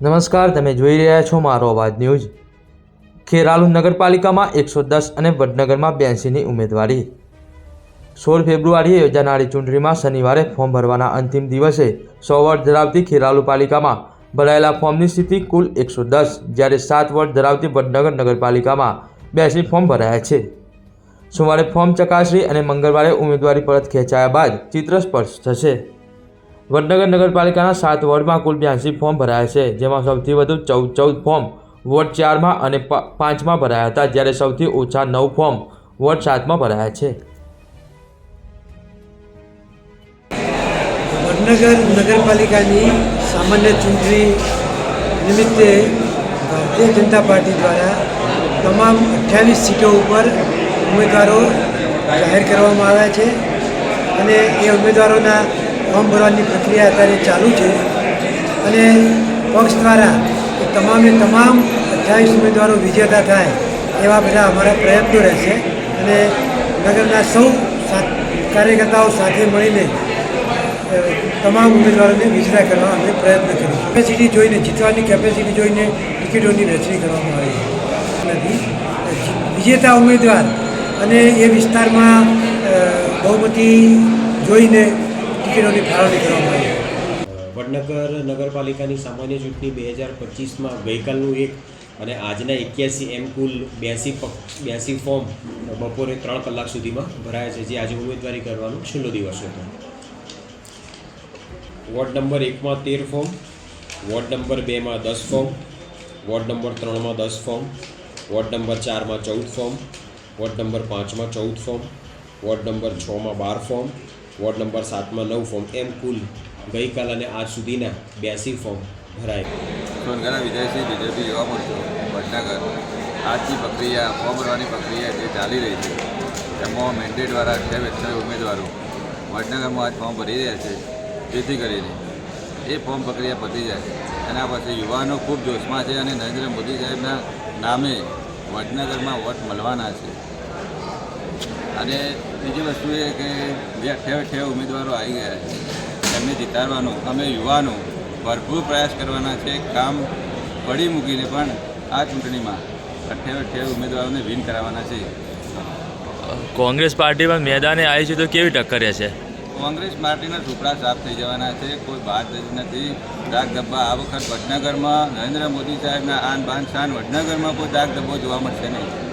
નમસ્કાર, તમે જોઈ રહ્યા છો મારો અવાજ ન્યૂઝ. ખેરાલુ નગરપાલિકામાં એકસો દસ અને વડનગરમાં બ્યાસીની ઉમેદવારી. સોળ ફેબ્રુઆરીએ યોજાનારી ચૂંટણીમાં શનિવારે ફોર્મ ભરવાના અંતિમ દિવસે સો વર્ષ ધરાવતી ખેરાલુ પાલિકામાં ભરાયેલા ફોર્મની સ્થિતિ કુલ એકસો દસ, જ્યારે સાત વર્ષ ધરાવતી વડનગર નગરપાલિકામાં બ્યાસી ફોર્મ ભરાયા છે. સોમવારે ફોર્મ ચકાસણી અને મંગળવારે ઉમેદવારી પરત ખેંચાયા બાદ ચિત્ર સ્પર્શ થશે. વડનગર નગરપાલિકાના સાત વોર્ડમાં કુલ બ્યાસી ફોર્મ ભરાયા છે. જેમાં સૌથી વધુ ચૌદ ચૌદ ફોર્મ વોર્ડ ચારમાં અને પાંચમાં ભરાયા હતા, જ્યારે સૌથી ઓછા નવ ફોર્મ વોર્ડ સાતમાં ભરાયા છે. વડનગર નગરપાલિકાની સામાન્ય ચૂંટણી નિમિત્તે ભારતીય જનતા પાર્ટી દ્વારા તમામ અઠ્યાવીસ સીટો ઉપર ઉમેદવારો જાહેર કરવામાં આવ્યા છે. અને એ ઉમેદવારોના ફોર્મ ભરવાની પ્રક્રિયા અત્યારે ચાલુ છે. અને પક્ષ દ્વારા તમામે તમામ અઠ્યાવીસ ઉમેદવારો વિજેતા થાય એવા બધા અમારા પ્રયત્નો રહેશે. અને નગરના સૌ કાર્યકર્તાઓ સાથે મળીને તમામ ઉમેદવારોને વિજેતા કરવા અમે પ્રયત્ન કરીશું કેપેસિટી જોઈને, જીતવાની કેપેસિટી જોઈને ટિકિટોની વહેંચણી કરવામાં આવી નથી વિજેતા ઉમેદવાર અને એ વિસ્તારમાં બહુમતી જોઈને ટિકિટોની ફાળવણી કરવામાં આવી વડનગર નગરપાલિકાની સામાન્ય ચૂંટણી બે હજાર પચીસમાં ગઈકાલનું એક અને આજના એક્યાસી એમ કુલ બ્યાસી બ્યાસી ફોર્મ બપોરે ત્રણ કલાક સુધીમાં ભરાયા છે, જે આજે ઉમેદવારી કરવાનો છેલ્લો દિવસ હતો. વોર્ડ નંબર એકમાં તેર ફોર્મ, વોર્ડ નંબર બેમાં દસ ફોર્મ, વોર્ડ નંબર ત્રણમાં દસ ફોર્મ, વોર્ડ નંબર ચારમાં ચૌદ ફોર્મ, વોર્ડ નંબર પાંચમાં ચૌદ ફોર્મ, વોર્ડ નંબર છમાં બાર ફોર્મ વોર્ડ નંબર સાતમાં નવ ફોર્મ એમ કુલ ગઈકાલ અને આજ સુધીના બ્યાસી ફોર્મ ભરાય. સોનગરા વિજયસિંહ બીજેપી યુવા મોરચો વડનગર. આજની પ્રક્રિયા ફોર્મ ભરવાની પ્રક્રિયા જે ચાલી રહી છે. એમાં મેન્ડેટ દ્વારા છે અઠ્યાવીસ ઉમેદવારો. વડનગરમાં આજ ફોર્મ ભરી રહ્યા છે. જેથી કરીને એ ફોર્મ પ્રક્રિયા પતી જાય. એના પછી યુવાનો ખૂબ જોશમાં છે અને નરેન્દ્ર મોદી સાહેબના નામે વડનગરમાં વોટ મળવાના છે. અને બીજી વસ્તુ એ કે જે અઠ્યાવીસ અઠ્યાવીસ ઉમેદવારો આવી ગયા છે. એમને જીતાડવાનું અમે યુવાનો ભરપૂર પ્રયાસ કરવાના છે. કામ પડી મૂકીને પણ આ ચૂંટણીમાં અઠ્યાવીસ અઠ્યાવીસ ઉમેદવારોને વિન કરાવવાના છે. કોંગ્રેસ પાર્ટી પણ મેદાને આવી છે તો કેવી ટક્કર છે કોંગ્રેસ પાર્ટીના ટુકડા સાફ થઈ જવાના છે. કોઈ બાદ નથી. દાગ ધબ્બા આ વખત વડનગરમાં નરેન્દ્ર મોદી સાહેબના આન બાન શાન વડનગરમાં કોઈ દાગ ધબ્બો જોવા મળશે નહીં.